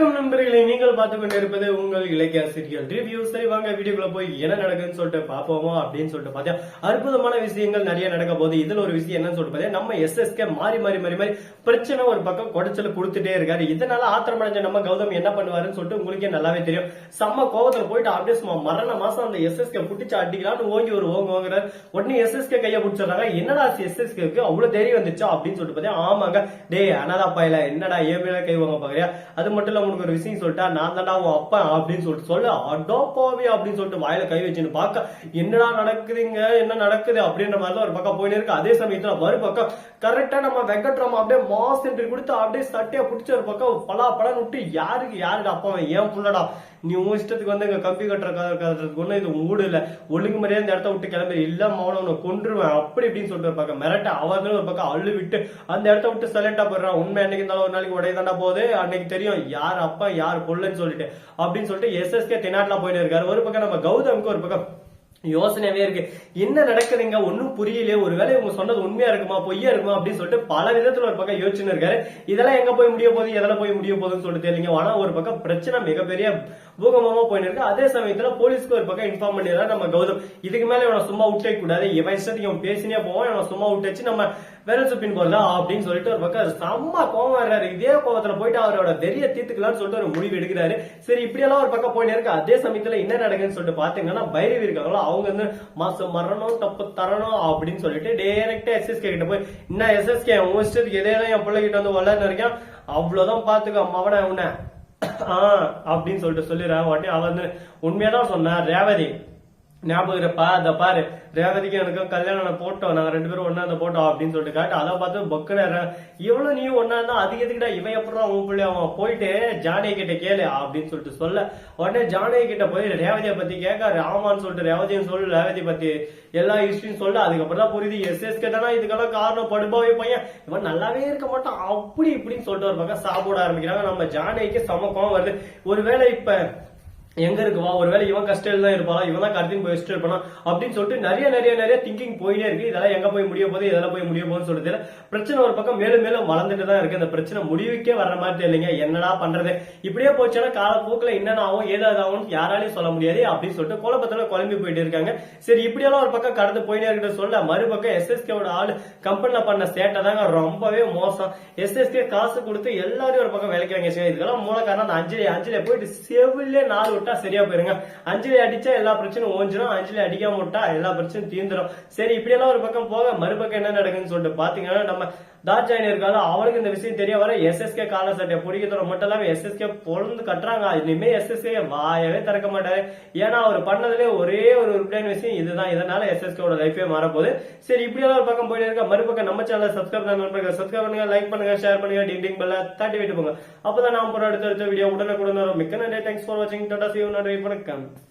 வணக்கம் நண்பர்களை நீங்கள் பார்த்து கொண்டிருப்பது உங்கள் இலக்கிய ஆசிரியர்கள் ரிவ்யூ சரி வாங்க வீடியோக்குள்ள போய் என்ன நடக்குதுன்னு சொல்லிட்டு பாப்போமா அப்படின்னு சொல்லிட்டு பார்த்தா அற்புதமான விஷயங்கள் நிறைய நடக்க போது இதுல ஒரு விஷயம் என்னன்னு சொல்லிட்டு பார்த்தா நம்ம எஸ்எஸ்கே மாறி மாறி மாறி மாறி பிரச்சனை ஒரு பக்கம் குடைச்சல கொடுத்துட்டே இருக்காரு. இதனால ஆத்திரமடைஞ்ச நம்ம கௌதம் என்ன பண்ணுவாருன்னு சொல்லிட்டு உங்களுக்கே நல்லாவே தெரியும். செம்ம கோபத்துல போயிட்டு அப்படியே சும்மா மரண மாசம் அந்த எஸ்எஸ்கே புடிச்சு அடிக்கலாம்னு ஓங்கி ஒரு ஓங்க ஓங்குறாரு. உடனே எஸ்எஸ்கே கையை பிடிச்சிடுறாங்க. என்னடா எஸ்எஸ்கேக்கு அவ்வளவு தெரிய வந்துச்சா அப்படின்னு சொல்லிட்டு பார்த்தா ஆமாங்க. டேய் அனாதா பாயில என்னடா ஏன் மேல கை வாங்க பாக்குறியா அது மட்டும் இல்ல உனக்கு ஒரு விஷயம் சொல்லிட்டா நான் தான்டா உன் அப்பா அப்படின்னு சொல்லிட்டு சொல்லு. அடோ போவே அப்படின்னு சொல்லிட்டு வாயில கை வச்சுன்னு பார்க்க என்னடா நடக்குதுங்க? என்ன நடக்குது? அப்படின்ற மாதிரி தான் ஒரு பக்கம் போயின்னு இருக்கு. அதே சமயத்துல மறுபக்கம் கரெக்டா நம்ம வெங்கட்ராம அப்படியே மாஸ் என்று கொடுத்து அப்படியே சட்டையா பிடிச்ச ஒரு பக்கம் பலா பலன்னு விட்டு யாருக்கு யாருடா அப்பா? ஏன் புள்ளடா? நீ உன் இஷ்டத்துக்கு வந்து இங்க கம்பி கட்டுற கட்டுறதுக்கு ஒண்ணு இது மூடு இல்ல. ஒழுங்கு முறையா இந்த இடத்த விட்டு கிளம்பி. இல்ல மௌன உன்னை அப்படி இப்படின்னு சொல்லிட்டு ஒரு பக்கம் மிரட்ட அவங்களும் ஒரு பக்கம் அள்ளு விட்டு அந்த இடத்த விட்டு சைலண்டா போயிடுறான் உண்மை என்னைக்கு இருந்தாலும் ஒரு நாளைக்கு உடையதாண்டா போகுது. அன்னைக்கு தெரியும் யார் அப்பா யார் பொல்லுன்னு சொல்லிட்டு அப்படின்னு சொல்லிட்டு எஸ்எஸ்கே தென்னாட்டுல போயிட்டு இருக்காரு. ஒரு பக்கம் நம்ம கௌதமுக்கு ஒரு பக்கம் யோசனையாவே இருக்கு. என்ன நடக்குதுங்க? ஒன்னும் புரியலையே. ஒருவேளை இவங்க சொன்னது உண்மையா இருக்குமா? பொய்யா இருக்குமா? அப்படின்னு சொல்லிட்டு பல விதத்துல ஒரு பக்கம் யோசிச்சுன்னு இருக்காரு. இதெல்லாம் எங்க போய் முடிய போகுது? எதெல்லாம் போய் முடிய போகுதுன்னு சொல்லிட்டு தெரியலங்க. ஆனா ஒரு பக்கம் பிரச்சனை மிகப்பெரிய பூகம்பமா போயிட்டு இருக்கு. அதே சமயத்துல போலீஸ்க்கு ஒரு பக்கம் இன்ஃபார்ம் பண்ணிடலாம் நம்ம கௌதம். இதுக்கு மேல இவனை சும்மா விட்டே கூடாது இவன் இஷ்டத்துக்கு இவன் பேசினே போவான். இவனை சும்மா விட்டுச்சு நம்ம வேலை சுப்பின் போடலாம் அப்படின்னு சொல்லிட்டு ஒரு பக்கம் செம்ம கோவம் வர்றாரு இதே கோவத்துல போயிட்டு அவரோட வெறிய தீர்த்துக்கலாம்னு சொல்லிட்டு ஒரு முடிவு எடுக்கிறாரு. சரி இப்படியெல்லாம் ஒரு பக்கம் போயிட்டு இருக்கு. அதே சமயத்துல என்ன நடக்குதுன்னு சொல்லிட்டு பாத்தீங்கன்னா பைரவி இருக்காங்களோ? அவங்க வந்து மாசம் மரணம் தப்பு தரணும் அப்படின்னு சொல்லிட்டு டைரக்டா எஸ்எஸ்கே கிட்ட போய் என்ன எஸ்எஸ்கே உன் இஷ்டத்துக்கு எதையெல்லாம் என் பிள்ளைகிட்ட வந்து வளர்ந்து இருக்கேன் அவ்வளவுதான் பாத்துக்க மவன உன்னை ஆஹ் அப்படின்னு சொல்லிட்டு சொல்லிடுறேன் வாட்டி அவன் வந்து உண்மையாதான் சொன்னான் ரேவதி ஞாபகம் இருப்பா அதை பாரு ரேவதிக்கு எனக்கும் கல்யாணம் போட்டோம் நாங்க ரெண்டு பேரும் ஒன்னா அந்த போட்டோம் அப்படின்னு சொல்லிட்டு காட்டு அதை பார்த்து பக்குன இவனும் நீ ஒன்னா இருந்தா அது எதுக்கிட்ட இவன் எப்படா உன் பிள்ளை அவன் போயிட்டு ஜானகி கிட்ட கேளு அப்படின்னு சொல்லிட்டு சொல்ல. உடனே ஜானகி கிட்ட போய் ரேவதியை பத்தி கேட்க ராமான்னு சொல்லிட்டு ரேவதியும் சொல்லு ரேவதி பத்தி எல்லா ஹிஸ்டரியும் சொல்லு. அதுக்கப்புறம் தான் புரியுது எஸ் எஸ் கேட்டானா இதுக்கெல்லாம் காரணம் படுபாவே பையன். இவன் நல்லாவே இருக்க மாட்டான். அப்படி இப்படின்னு சொல்லிட்டு ஒரு பக்கம் சாப்பிட ஆரம்பிக்கிறாங்க. நம்ம ஜானகிக்கு சமக்கம் வருது. ஒருவேளை இப்ப எங்க இருக்குவா ஒருவேளை இவன் கஷ்டம் தான் இருப்பாளா? இவன் தான் கடத்தின்னு போய் வச்சுட்டு இருப்பானா? அப்படின்னு சொல்லிட்டு நிறைய நிறைய நிறைய திங்கிங் போயிட்டே இருக்கு. இதெல்லாம் எங்க போய் முடிய போகுது? இதெல்லாம் போய் முடிய போகுதுன்னு சொல்லிட்டு பிரச்சனை ஒரு பக்கம் மேலும் மேலும் வளர்ந்துட்டு தான் இருக்கு. அந்த பிரச்சனை முடிவுக்கே வர்ற மாதிரி தெரியலைங்க. என்னடா பண்றது? இப்படியே போச்சுன்னா காலப்போக்கில் என்னென்ன ஆகும்? ஏதாவது ஆகும் யாராலையும் சொல்ல முடியாது. அப்படின்னு சொல்லிட்டு குழப்பத்துல குழம்பி போயிட்டு இருக்காங்க. சரி இப்படியெல்லாம் ஒரு பக்கம் கடந்து போயிட்டே இருக்கிட்ட சொல்ல மறுபக்கம் எஸ்எஸ்கேவோட ஆள் கம்பெனில பண்ண சேட்டை தாங்க ரொம்பவே மோசம். எஸ்எஸ்கே காசு கொடுத்து எல்லாரையும் ஒரு பக்கம் வேலைக்கு வாங்க. இதுக்கெல்லாம் மூல காரணம் அந்த அஞ்சலி அஞ்சலியை போயிட்டு செவிலே நாலு விட்டா சரியா போயிருங்க. அஞ்சலி அடிச்சா எல்லா பிரச்சனையும் ஓஞ்சிரும். அஞ்சலி அடிக்காம விட்டா எல்லா பிரச்சனையும் தீந்துரும் சரி இப்படியெல்லாம் ஒரு பக்கம் போக மறுபக்கம் என்ன நடக்குதுன்னு சொல்லிட்டு பாத்தீங்கன்னா நம்ம தாட்சாயன் இருக்காது அவருக்கு இந்த விஷயம் தெரிய வர எஸ்எஸ்கே கால சட்டை பிடிக்கிறதோட மட்டும் இல்லாம எஸ்எஸ்கே பொழுது கட்டுறாங்க. இனிமே எஸ்எஸ்கே வாயவே திறக்க மாட்டாரு. ஏன்னா அவர் பண்ணதுலே ஒரே ஒரு உருப்படியான விஷயம் இதுதான். இதனால எஸ்எஸ்கேவோட லைஃபே மாறப்போகுது. சரி இப்படியெல்லாம் ஒரு பக்கம் போயிட்டு இருக்க. மறுபக்கம் நம்ம சேனல் சப்ஸ்கிரைப் பண்ணுங்க சப்ஸ்கிரைப் பண்ணுங்க லைக் பண்ணுங்க ஷேர் பண்ணுங்க டிங் டிங் பெல்ல தட்டி விட்டு போங்க. அப்பதான் நான் போற அடுத்த அடுத்த வீடியோ உடனே கூட மிக்க நன்றி. தேங்க்ஸ் ஃபார் வாட்சிங் டாடா சி வணக்கம்